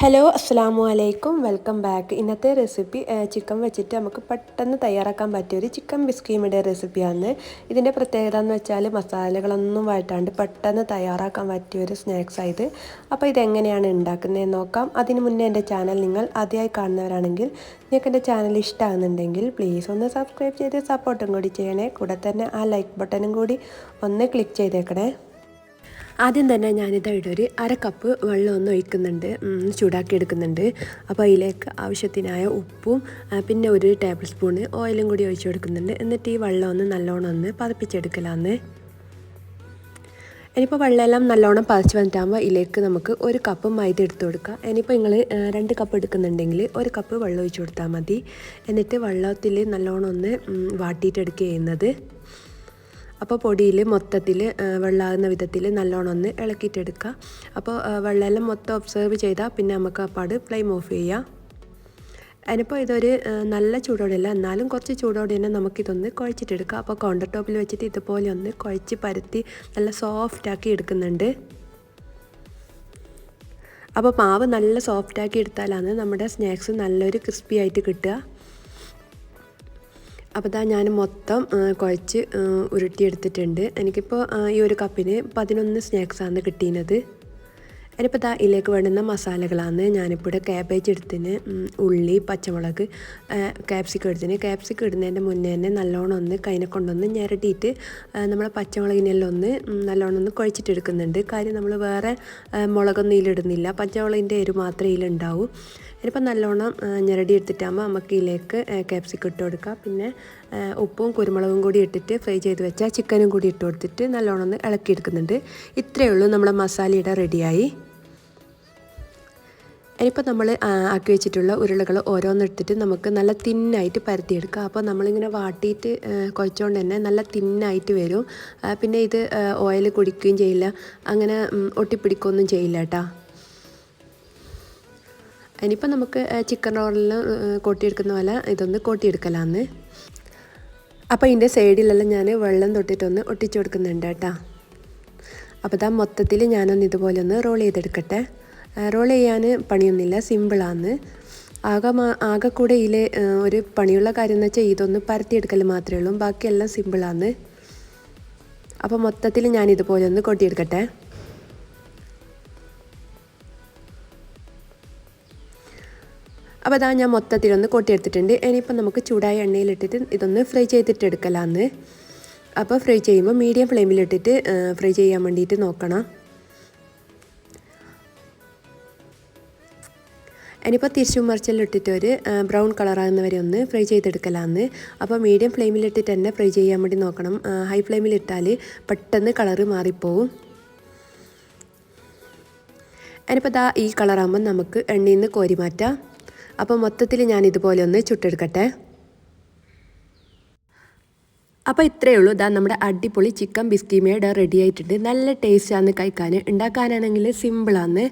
Hello അസ്സാമു അലൈക്കും welcome back ഇന്നത്തെ റെസിപ്പി ചിക്കൻ വെച്ചിട്ട് നമുക്ക് പെട്ടെന്ന് തയ്യാറാക്കാൻ പറ്റിയ ഒരു ചിക്കൻ ബിസ്കീമിന്റെ റെസിപ്പിയാണ് ഇതിന്റെ പ്രത്യേകത എന്ന് വെച്ചാൽ മസാലകളൊന്നും വഴറ്റാണ്ട് പെട്ടെന്ന് തയ്യാറാക്കാൻ പറ്റിയ ഒരു സ്നാക്സ് ആയത് അപ്പോൾ ഇതെങ്ങനെയാണ് ഉണ്ടാക്കുന്നതെന്ന് നോക്കാം. അതിന് മുന്നേ എന്റെ ചാനൽ നിങ്ങൾ ആദ്യമായി കാണുന്നവരാണെങ്കിൽ നിങ്ങൾക്ക് എന്റെ ചാനൽ ഇഷ്ടമാകുന്നുണ്ടെങ്കിൽ പ്ലീസ് ഒന്ന് സബ്സ്ക്രൈബ് ചെയ്ത് സപ്പോർട്ടും കൂടി ചെയ്യണേ. കൂടെ തന്നെ ആ ലൈക്ക് ബട്ടണും കൂടി ഒന്ന് ക്ലിക്ക് ചെയ്തേക്കണേ. ആദ്യം തന്നെ ഞാനിതായിട്ട് ഒരു അര കപ്പ് വെള്ളം ഒന്ന് ഒഴിക്കുന്നുണ്ട്. ചൂടാക്കി എടുക്കുന്നുണ്ട്. അപ്പോൾ അതിലേക്ക് ആവശ്യത്തിനായ ഉപ്പും പിന്നെ ഒരു ടേബിൾ സ്പൂണ് ഓയിലും കൂടി ഒഴിച്ചു കൊടുക്കുന്നുണ്ട്. എന്നിട്ട് ഈ വെള്ളം ഒന്ന് നല്ലോണം ഒന്ന് പതപ്പിച്ചെടുക്കലാന്ന്. ഇനിയിപ്പോൾ വെള്ളമെല്ലാം നല്ലോണം പതച്ച് വന്നിട്ടാകുമ്പോൾ ഇതിലേക്ക് നമുക്ക് ഒരു കപ്പ് മൈദ എടുത്തു കൊടുക്കുക ഇനിയിപ്പോൾ നിങ്ങൾ രണ്ട് കപ്പ് എടുക്കുന്നുണ്ടെങ്കിൽ ഒരു കപ്പ് വെള്ളം ഒഴിച്ചു കൊടുത്താൽ മതി. എന്നിട്ട് വെള്ളത്തിൽ നല്ലോണം ഒന്ന് വാട്ടിയിട്ടെടുക്കുക ചെയ്യുന്നത്. അപ്പോൾ പൊടിയിൽ മൊത്തത്തിൽ വെള്ളമാകുന്ന വിധത്തിൽ നല്ലോണം ഒന്ന് ഇളക്കിയിട്ടെടുക്കുക. അപ്പോൾ വെള്ളമെല്ലാം മൊത്തം ഒബ്സർവ് ചെയ്താൽ പിന്നെ നമുക്ക് പാട് ഫ്ലെയിം ഓഫ് ചെയ്യാം. അതിനിപ്പോൾ ഇതൊരു നല്ല ചൂടോടെയല്ല എന്നാലും കുറച്ച് ചൂടോടെ തന്നെ നമുക്കിതൊന്ന് കുഴച്ചിട്ടെടുക്കാം. അപ്പോൾ കൗണ്ടർ ടോപ്പിൽ വെച്ചിട്ട് ഇതുപോലെ ഒന്ന് കുഴച്ച് പരത്തി നല്ല സോഫ്റ്റാക്കി എടുക്കുന്നുണ്ട്. അപ്പോൾ മാവ് നല്ല സോഫ്റ്റാക്കി എടുത്താലാണ് നമ്മുടെ സ്നാക്സ് നല്ലൊരു ക്രിസ്പി ആയിട്ട് കിട്ടുക. അപ്പോൾ ഇതാ ഞാൻ മൊത്തം കുഴച്ച് ഉരുട്ടിയെടുത്തിട്ടുണ്ട്. എനിക്കിപ്പോൾ ഈ ഒരു കപ്പിന് പതിനൊന്ന് സ്നാക്സാണ് കിട്ടിയത് അതിനിപ്പോൾ ദാ ഇതിലേക്ക് വേണ്ടുന്ന മസാലകളാണ് ഞാനിപ്പോൾ ക്യാബേജ് എടുത്തിന് ഉള്ളി പച്ചമുളക് ക്യാപ്സിക്കം എടുത്തിന്. ക്യാപ്സിക്കം ഇടുന്നതിന്റെ മുന്നേ തന്നെ നല്ലോണം ഒന്ന് കൈനെ കൊണ്ടൊന്ന് ഞരട്ടിയിട്ട് നമ്മൾ പച്ചമുളകിനെല്ലാം ഒന്ന് നല്ലോണം ഒന്ന് കുഴച്ചിട്ടെടുക്കുന്നുണ്ട്. കാര്യം നമ്മൾ വേറെ മുളകൊന്നും ഇതിലിടുന്നില്ല. പച്ചമുളകിന്റെ എരു മാത്രമേ ഇതിലുണ്ടാവൂ. ഇനിയിപ്പോൾ നല്ലോണം ഞെരടി എടുത്തിട്ടാകുമ്പോൾ നമുക്ക് ഇതിലേക്ക് ക്യാപ്സിക്കം ഇട്ട് കൊടുക്കാം. പിന്നെ ഉപ്പും കുരുമുളകും കൂടി ഇട്ടിട്ട് ഫ്രൈ ചെയ്ത് വെച്ചാൽ ചിക്കനും കൂടി ഇട്ട് കൊടുത്തിട്ട് നല്ലോണം ഒന്ന് ഇളക്കിയെടുക്കുന്നുണ്ട്. ഇത്രയേ ഉള്ളൂ നമ്മുടെ മസാലയുടെ റെഡിയായി ഇനിയിപ്പോൾ നമ്മൾ ആക്കി വെച്ചിട്ടുള്ള ഉരുളകൾ ഓരോന്നെടുത്തിട്ട് നമുക്ക് നല്ല തിന്നായിട്ട് പരത്തിയെടുക്കാം. അപ്പോൾ നമ്മളിങ്ങനെ വാട്ടിയിട്ട് കുഴച്ചുകൊണ്ട് തന്നെ നല്ല തിന്നായിട്ട് വരും. പിന്നെ ഇത് ഓയിൽ കുടിക്കുകയും ചെയ്യില്ല. അങ്ങനെ ഒട്ടിപ്പിടിക്കുകയൊന്നും ചെയ്യില്ല കേട്ടോ. ഇനിയിപ്പോൾ നമുക്ക് ചിക്കൻ റോളിൽ കൊട്ടിയെടുക്കുന്ന പോലെ ഇതൊന്ന് കൊട്ടിയെടുക്കലാന്ന്. അപ്പോൾ ഇതിന്റെ സൈഡിലെല്ലാം ഞാൻ വെള്ളം തൊട്ടിട്ടൊന്ന് ഒട്ടിച്ചു കൊടുക്കുന്നുണ്ട് കേട്ടോ. അപ്പോൾ ഇതാ മൊത്തത്തിൽ ഞാനൊന്ന് ഇതുപോലെ ഒന്ന് റോൾ ചെയ്തെടുക്കട്ടെ. റോൾ ചെയ്യാൻ പണിയൊന്നുമില്ല. സിമ്പിളാണ് ആകെ ആകെ കൂടെ ഇതിൽ ഒരു പണിയുള്ള കാര്യം എന്ന് വെച്ചാൽ ഇതൊന്ന് പരത്തിയെടുക്കൽ മാത്രമേ ഉള്ളൂ. ബാക്കിയെല്ലാം സിമ്പിളാണ് അപ്പോൾ മൊത്തത്തിൽ ഞാൻ ഇതുപോലെ ഒന്ന് കൊട്ടിയെടുക്കട്ടെ. അപ്പോൾ അതാ ഞാൻ മൊത്തത്തിലൊന്ന് കൊട്ടിയെടുത്തിട്ടുണ്ട്. ഇനിയിപ്പോൾ നമുക്ക് ചൂടായ എണ്ണയിലിട്ടിട്ട് ഇതൊന്ന് ഫ്രൈ ചെയ്തിട്ട് എടുക്കലാന്ന്. അപ്പോൾ ഫ്രൈ ചെയ്യുമ്പോൾ മീഡിയം ഫ്ലെയിമിലിട്ടിട്ട് ഫ്രൈ ചെയ്യാൻ വേണ്ടിയിട്ട് നോക്കണം. ഇനിയിപ്പോൾ തിരിച്ചും മറിച്ചെല്ലിട്ടിട്ട് ഒരു ബ്രൗൺ കളറാകുന്ന വരെ ഒന്ന് ഫ്രൈ ചെയ്തെടുക്കലാന്ന്. അപ്പോൾ മീഡിയം ഫ്ലെയിമിലിട്ടിട്ട് തന്നെ ഫ്രൈ ചെയ്യാൻ വേണ്ടി നോക്കണം. ഹൈ ഫ്ലെയിമിലിട്ടാൽ പെട്ടെന്ന് കളറ് മാറിപ്പോവും. ഇനിയിപ്പോൾ ദാ ഈ കളറാകുമ്പോൾ നമുക്ക് എണ്ണയിൽ നിന്ന് കോരി മാറ്റാം. അപ്പോൾ മൊത്തത്തിൽ ഞാൻ ഇതുപോലെ ഒന്ന് ചുട്ടെടുക്കട്ടെ. അപ്പോൾ ഇത്രയേ ഉള്ളൂ. ഇതാ നമ്മുടെ അടിപൊളി ചിക്കൻ ബിസ്കിമേഡ് റെഡി ആയിട്ടുണ്ട്. നല്ല ടേസ്റ്റാണ് കഴിക്കാൻ ഉണ്ടാക്കാനാണെങ്കിൽ സിമ്പിളാണ്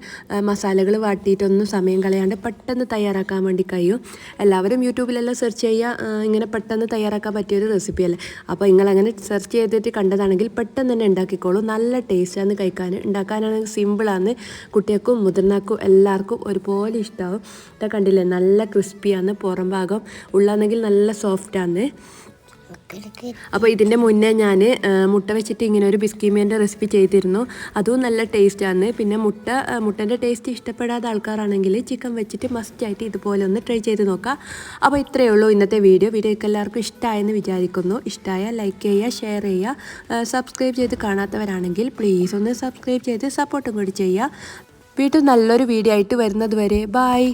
മസാലകൾ വാട്ടിയിട്ടൊന്നും സമയം കളയാണ്ട് പെട്ടെന്ന് തയ്യാറാക്കാൻ വേണ്ടി കഴിയും. എല്ലാവരും യൂട്യൂബിലെല്ലാം സെർച്ച് ചെയ്യുക ഇങ്ങനെ പെട്ടെന്ന് തയ്യാറാക്കാൻ പറ്റിയൊരു റെസിപ്പിയല്ലേ അപ്പോൾ നിങ്ങളങ്ങനെ സെർച്ച് ചെയ്തിട്ട് കണ്ടതാണെങ്കിൽ പെട്ടെന്ന് തന്നെ ഉണ്ടാക്കിക്കോളൂ. നല്ല ടേസ്റ്റാണ് കഴിക്കാൻ ഉണ്ടാക്കാനാണെങ്കിൽ സിമ്പിളാണ് കുട്ടികൾക്കും മുതിർന്നവർക്കും എല്ലാവർക്കും ഒരുപോലെ ഇഷ്ടമാവും ഇതൊക്കെ കണ്ടില്ലേ? നല്ല ക്രിസ്പിയാണ് പുറം ഭാഗം ഉള്ളാണെങ്കിൽ നല്ല സോഫ്റ്റാണ് അപ്പോൾ ഇതിന്റെ മുന്നേ ഞാൻ മുട്ട വെച്ചിട്ട് ഇങ്ങനെ ഒരു ബിസ്കീമേന്റെ റെസിപ്പി ചെയ്തിരുന്നു. അതും നല്ല ടേസ്റ്റാണ് പിന്നെ മുട്ട മുട്ടന്റെ ടേസ്റ്റ് ഇഷ്ടപ്പെടാത്ത ആൾക്കാരാണെങ്കിൽ ചിക്കൻ വെച്ചിട്ട് മസ്റ്റ് ആയിട്ട് ഇതുപോലെ ഒന്ന് ട്രൈ ചെയ്ത് നോക്കാം. അപ്പോൾ ഇത്രയേ ഉള്ളൂ ഇന്നത്തെ വീഡിയോ വീഡിയോക്ക് എല്ലാവർക്കും ഇഷ്ടമായെന്ന് വിചാരിക്കുന്നു. ഇഷ്ടമായ ലൈക്ക് ചെയ്യുക ഷെയർ ചെയ്യുക. സബ്സ്ക്രൈബ് ചെയ്ത് കാണാത്തവരാണെങ്കിൽ പ്ലീസ് ഒന്ന് സബ്സ്ക്രൈബ് ചെയ്ത് സപ്പോർട്ടും കൂടി ചെയ്യുക. വീട്ടിൽ നല്ലൊരു വീഡിയോ ആയിട്ട് വരുന്നത് വരെ. ബായ്